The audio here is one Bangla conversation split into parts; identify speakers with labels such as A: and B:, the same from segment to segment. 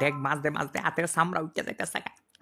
A: ডেক মাঝতে মাঝতে হাতের সামরা উঠতে যাইতেছে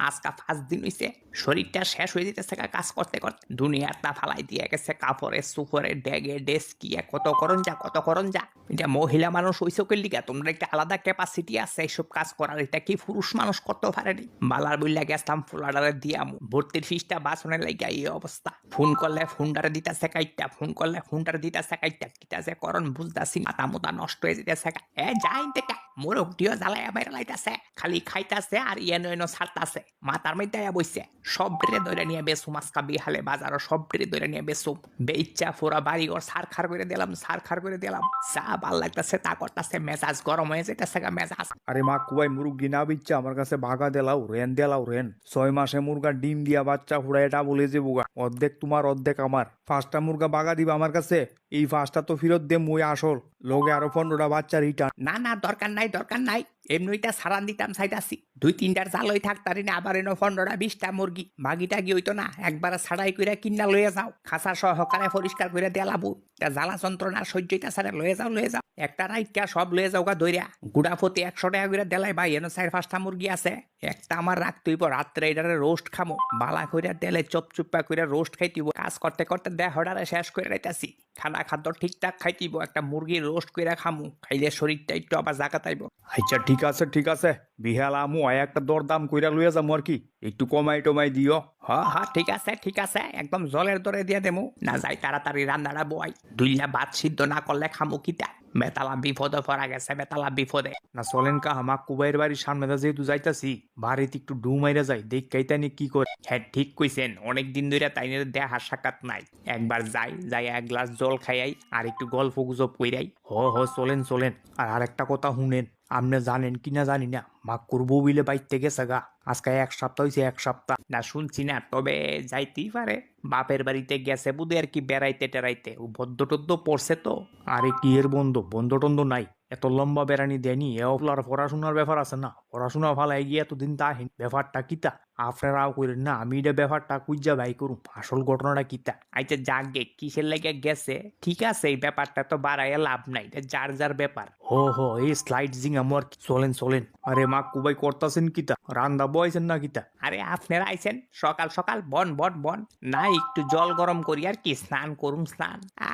A: আজকা ফার্স্ট দিন হইছে, শরীরটা শেষ হয়ে যেতেছে কাজ করতে করতে। দুনিয়ার তা ফালাই দিয়ে গেছে কাপড়ে সুপরে ডেগে ডেস্কিয়া কত করন যা কত করন যা এটা মহিলা মানুষ কে লিগা? তোমরা একটা আলাদা ক্যাপাসিটি আছে এইসব কাজ করার, এটা কি পুরুষ মানুষ করতে পারেনি বালার বইলা গেছতাম ফুলাডারে দিয়ামু ভর্তির ফিসটা বাসনে লাগিয়া এই অবস্থা। ফোন করলে ফোনটারে দিতেছে কাইটটা, ফোন করলে ফোনটারে দিতেছে কাইটটা। কিটা যে করন বুঝতাছি মাথা মোতা নষ্ট হয়ে যেতেছে। এ যাই থেকে মোরক দিও জ্বালাই বাইরে লাইতাছে, খালি খাইতাছে আর ইয়েন এনো ছাড়তাছে মাথার মধ্যে বইছে সব ড্রে ধরে নিয়ে বেসুম আজকা বিহালে বাজারও সব ড্রে ধরে নিয়ে বেসুম বেইচ্চা ফোরা বাড়ি ঘর সার খার করে দিলাম সার খার করে দিলাম। চা ভালো লাগতাছে তা করতাছে মেজাজ গরম হয়ে যেতেছে মেজাজ।
B: আরে মা কুবাই মুরুগি না বিচ্ছা আমার কাছে ভাগা দেলাও রেন দেলাও রেন ছয় মাসে মুরগা ডিম দিয়া বাচ্চা ফুড়া এটা বলে যে বুগা। অর্ধেক তোমার, অর্ধেক আমার। ফার্স্টটা মুরগা বাগা দিবা আমার কাছে, এই ফার্স্টটা তো ফিরত দে মুই আসল। লগে আরও পনেরোটা বাচ্চা রিটার্ন
A: না না, দরকার নাই দরকার নাই। এমনিটা সারান দিতাম চাইতাছি। দুই, তিনটার জালই থাকতারি না আবার এনো পনেরোটা, বিশটা মুরগি। মাগিটা কি হইতো না, একবার ছাড়াই কইরা কিনা লয়ে যাও। খাসা সহকারে পরিষ্কার করে দেলাবো তা জ্বালা যন্ত্রণা সহ্যটা সারে লয়ে যাও লয়ে যাও। একটা রাইটকা সব লয়ে যাও গা দইরা গুড়া ফতি একশো টাকা করে দেলাই, ভাই, এনো চার, পাঁচটা মুরগি আছে। একটা আমার রাখতেই পর রাত্রে এটারে রোস্ট খামো। বালা কইরা দেলে চপ চুপ্পা কইরা রোস্ট খাইতিব কাজ করতে করতে দেহ দেহটারে শেষ করে রাইতাছি। খানা খাদ্য ঠিকঠাক খাইতিব একটা মুরগি রোস্ট করে খামু খাইলে শরীরটা একটু আবার জাগা তাইব।
B: আচ্ছা ঠিক আছে ঠিক আছে। বিহাল আমু আয় একটা দরদাম কইরা লইয়া যাব আর কি। একটু কমাই টমাই দিও
A: হ্যাঁ হ্যাঁ ঠিক আছে ঠিক আছে একদম জলের দরে দিয়ে দেমু। না যাই তাড়াতাড়ি রান্নাটা বই দুইলা ভাত সিদ্ধ না করলে খামু কিতা? বেতালা বিপদে পড়া গেছে বেতালা বিপদে
B: না চলেন কা আমার কুবাইয়ের বাড়ির সামনে দা যেহেতু যাইতাছি বাড়িতে একটু ডু মাইরা যাই দেখ কাইতানি কি করে।
A: হ্যাঁ ঠিক কইছেন অনেক দিন ধরে তাই দেখা সাক্ষাৎ নাই। একবার যাই যাই এক গ্লাস জল খাইয়াই আর একটু গল্প গুজব কইরাই।
B: হ হ চলেন চলেন। আর আরেকটা কথা শুনেন। আপনি জানেন কি না জানি না। মা করব বিলে বাইতে গেছে গা। আজকে এক সপ্তাহ হয়েছে এক সপ্তাহ।
A: না, শুনছি না, তবে যাইতেই পারে। বাপের বাড়িতে গেছে বুধে আর কি বেড়াইতে টেরাইতে ও ভদ্র টদ্য পড়ছে তো।
B: আরে কি এর বন্ধ? বন্ধ টন্ধ নাই। এত লম্বা বেড়ানি দেয়নি এ অপলার পড়াশোনার ব্যাপার আছে না। পড়াশোনা ভালো এগিয়ে এতদিন তাহিন ব্যাপারটা কিতা আপনারাও করেন না, আমি এটা ব্যাপারটা কুইজা ভাই করুম, আসল ঘটনাটা কিতা
A: আচ্ছা যাক গে কিসের লেগে গেছে? ঠিক আছে, এই ব্যাপারটা তো বাড়াইয়া লাভ নাই, এটা যার যার ব্যাপার।
B: হো হো, এই স্লাইড জিং আমার চলেন চলেন। আরে মা, কুবাই করতাছেন কিতা রান্দা বয়সেন না কিতা
A: আরে, আপনারা আইছেন? সকাল সকাল, বন বন বন। না, একটু জল গরম করি আর কি, স্নান করুম, স্নান। আ।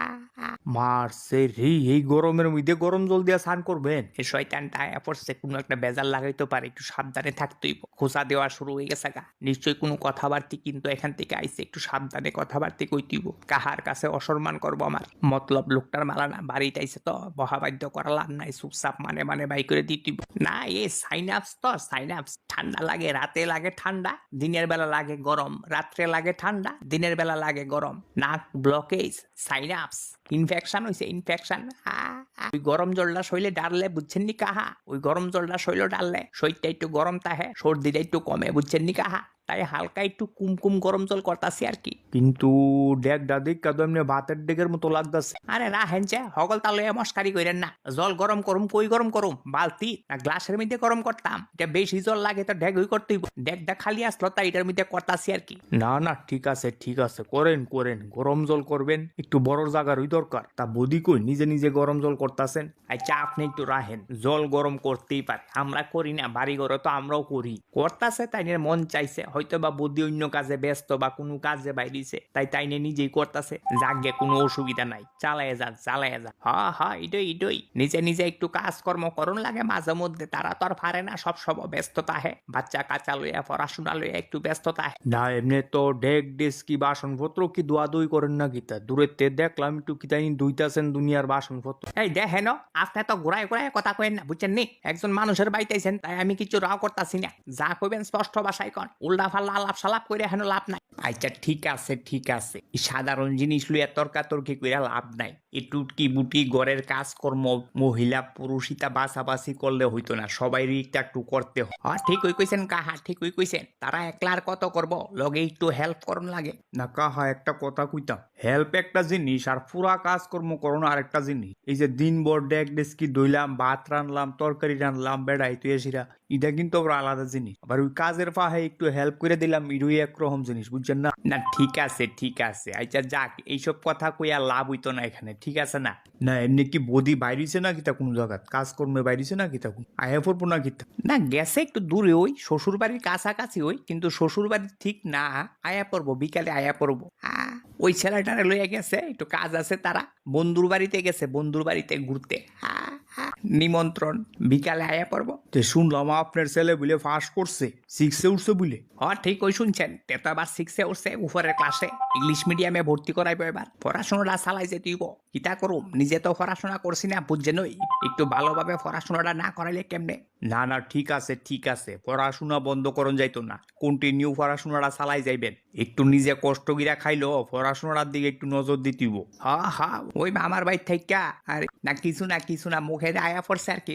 B: মারছে এই গরমের মধ্যে গরম জল দিয়া স্নান করবেন।
A: এই শয়তানটা কোনো একটা বেজাল লাগাইতে পারে, একটু সাবধানে থাকতেই খোঁচা দেওয়া শুরু হয়ে গেছে গা। নিশ্চয়ই কোনো কথাবার্তি কিন্তু এখান থেকে আইছে, একটু সাবধানে কথাবার্তি কইতিব কাহার কাছে অসম্মান করব আমার? মতলব লোকটার মালা না, বাড়িতে আইছে তো বহাবাদ্য করা লাভ নাই, চুপচাপ মানে মানে বাই করে দিতিব না, এ সাইনাপস তো সাইন আপস ঠান্ডা লাগে, রাতে লাগে ঠান্ডা, দিনের বেলা লাগে গরম, রাত্রে লাগে ঠান্ডা, দিনের বেলা লাগে গরম। নাক ব্লকেজ সাইনাপস ইনফেকশন হয়েছে ইনফেকশন ওই গরম জলটা শৈলে ডালে বুঝছেন নি কাহা ওই গরম জলটা শৈল ডালে শরীরটা একটু গরম তাহে, সর্দিটা একটু কমে, বুঝছেন নি কাহা তাই হালকা একটু কুমকুম গরম জল করতাছি আর কি।
B: কিন্তু ডেক দাদিক কাদু এমনি ভাতের ডেকের মতো লাগতাছে।
A: আরে রাহেন যে হগল তালে মস্কারি কইরেন না। জল গরম করুম কই গরম করুম? বালতি না গ্লাসের মধ্যে গরম করতাম। এটা বেশি জল লাগে তো ডেক হই করতেই ডেকটা খালি আসলো তাই এটার মধ্যে করতাছি আর কি।
B: না না ঠিক আছে ঠিক আছে করেন করেন। গরম জল করবেন একটু বড় জায়গারই দরকার। তা বদি কই নিজে নিজে গরম জল করতাছেন?
A: আচ্ছা আপনি একটু রাহেন জল গরম করতেই পারে। আমরা করি না বাড়ি ঘরে তো আমরাও করি। করতাছে তাই মন চাইছে হয়তো বা বুদ্ধি অন্য কাজে ব্যস্ত বা কোনো কাজে বাইরিছে তাই তাই নিয়ে নিজেই করতাছে। যাগে কোনো অসুবিধা নাই। চালায় যান চালায় যান হা হা ইডই ইডই নিজে নিজে একটু কাজকর্ম করুন লাগে মাঝে মধ্যে। তারা তো আর পারে না সব সব ব্যস্ততা হে। বাচ্চা কাচ্চা লইয়া পড়াশোনা লইয়া একটু ব্যস্ততা হে।
B: না এমনি তো ডেক ডেস কি বাসনপত্র কি দোয়া দুই করেন না গীতা দূরের তে দেখলাম একটু কিতানি দুইতাছেন দুনিয়ার বাসনপত্র।
A: এই দেখেন আপনি তো ঘুরায় ঘুরায় কথা কইেন না বুঝছেন নি? একজন মানুষের বাইতেছেন তাই আমি কিছু রাও করতাছি না। যা কইবেন স্পষ্ট ভাষায় কন। উল্টা ফাল্লা আলাপ সালাপ করে হেন লাভ নাই। আচ্ছা ঠিক আছে ঠিক আছে। সাধারণ জিনিস লইয়া তর্কাতর্কি কইরা লাভ নাই। এই টুটকি বুটি ঘরের কাজকর্ম মহিলা পুরুষিতা বাছাবাছি করলে হইতো না। সবাই একটা একটু করতে হয়। হ্যাঁ ঠিক হই কইছেন কাহা ঠিক হই কইছেন। তারা একলার কত করব? লগে একটু হেল্প করুন লাগে।
B: না কাহা একটা কথা কইতাম। হেল্প একটা জিনিস আর পুরা কাজকর্ম করোনা আরেকটা জিনিস। এই যে দিন ভর ডেক ডেস্কি দইলাম ভাত রানলাম তরকারি রানলাম বেড়াই তুই এসিরা এটা কিন্তু আবার আলাদা জিনিস। আবার ওই কাজের পাহে একটু হেল্প করে দিলাম ইরুই একরকম জিনিস বুঝছেন না?
A: না ঠিক আছে ঠিক আছে। আচ্ছা যাক এইসব কথা কইয়া লাভ হইতো না এখানে ঠিক আছে না?
B: না এমনি কি বদি বাইরিছে না কিতা কোনো জায়গাত? কাজকর্মে বাইরিছে না কিতা কোন? আয়া পড়ব না কিতা
A: না গেছে একটু দূরে ওই শ্বশুর বাড়ির কাছাকাছি ওই কিন্তু শ্বশুর বাড়ি ঠিক না। আয়া পড়ব বিকালে আয়া পড়ব। ওই ছেলেটারে লইয়া গেছে একটু কাজ আছে তারা। বন্ধুর বাড়িতে গেছে বন্ধুর বাড়িতে ঘুরতে। আহ, নিমন্ত্রণ। বিকালে আয়া পড়ব।
B: তো শুনলাম আপনার ছেলে বলে ফাঁস করছে। সিক্সে উঠছে বলে।
A: হ্যাঁ ঠিক ওই শুনছেন। তে তো আবার সিক্সে উঠছে উপরের ক্লাসে। ইংলিশ মিডিয়ামে ভর্তি করাইব এবার। পড়াশোনাটা চালাই যে তুইব। কিতা করুম? নিজে তো পড়াশোনা করছি না বুঝছে নই একটু ভালোভাবে পড়াশোনাটা না করাইলে কেমনে?
B: না না, ঠিক আছে ঠিক আছে, পড়াশোনা বন্ধ করন যাইতো না। কন্টিনিউ পড়াশোনাটা চালাই যাইবেন। একটু নিজে কষ্ট গিরা খাইলো পড়াশোনার দিকে একটু নজর দিতিব
A: হা হা ওই আমার বাড়ি থেকে আর, না, কিছু না কিছু না মুখে আয়া পড়ছে আর কি।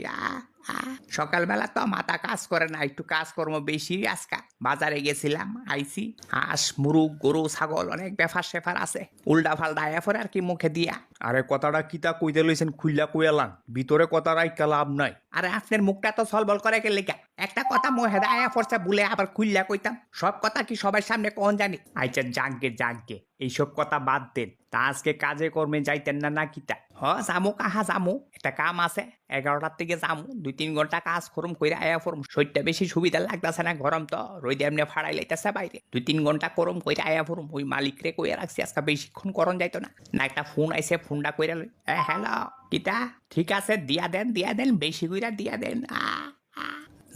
A: সকালবেলা তো মাথা কাজ করে না একটু কাজকর্ম বেশি আজকা। বাজারে গেছিলাম আইসি হাঁস মুরুগ গরু ছাগল অনেক ব্যাপার সেফার আছে। উল্টা ফাল্টা আয়া পড়ে আর কি মুখে দিয়া।
B: আরে কথাটা কিতা কইতে লইছেন খুইলা কইয়ালান। ভিতরে কথা রাইকা লাভ নাই।
A: আরে আপনার মুখটা তো সলবল করে গেলে কা একটা কথা মুখে আয়া পড়ছে বলে আবার খুললা কইতাম। সব কথা কি সবার সামনে কোন জানি?
B: আচ্ছা জাগগে জাগগে এইসব কথা বাদ দেন। তা আজকে কাজে কর্মে যাইতেন না না কিতা?
A: হ, যামু কাহা যামু। একটা কাম আছে, এগারোটার থেকে যামু। দুই তিন ঘণ্টা কাজ করুম কইরা আয়া ফরম শরীরটা বেশি সুবিধা লাগতেছে না গরম তো রোদে এমনি ফাড়াই লাইতেছে বাইরে দুই তিন ঘণ্টা করুম কইরা আয়া ফরম ওই মালিক রে কইয়া রাখছি আজকে বেশিক্ষণ করন যাইতো না। না একটা ফোন আইসে ফোনটা কইরা হ্যালো কিতা? ঠিক আছে, দিয়া দেন দিয়া দেন, বেশি কইরা দিয়া দেন, আ।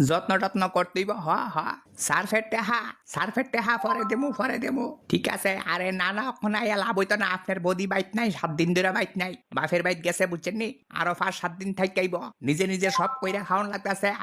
A: যত্ন টত্ন করতেইব, হ হ। সার্ফের টেহা সার্ফের টেহা পরে দেমু পরে দেমু। ঠিক আছে, আরে না না ওখানে আয়া লাভ হইতো না। আপনার বদি বাইত নাই, সাত দিন ধরে বাইত নাই। বাফের বাইত গেছে, বুঝছেন নি? আরও পাঁচ, সাত দিন থাকাইব নিজে নিজে সব কইরা খাওয়ান লাগতেছে।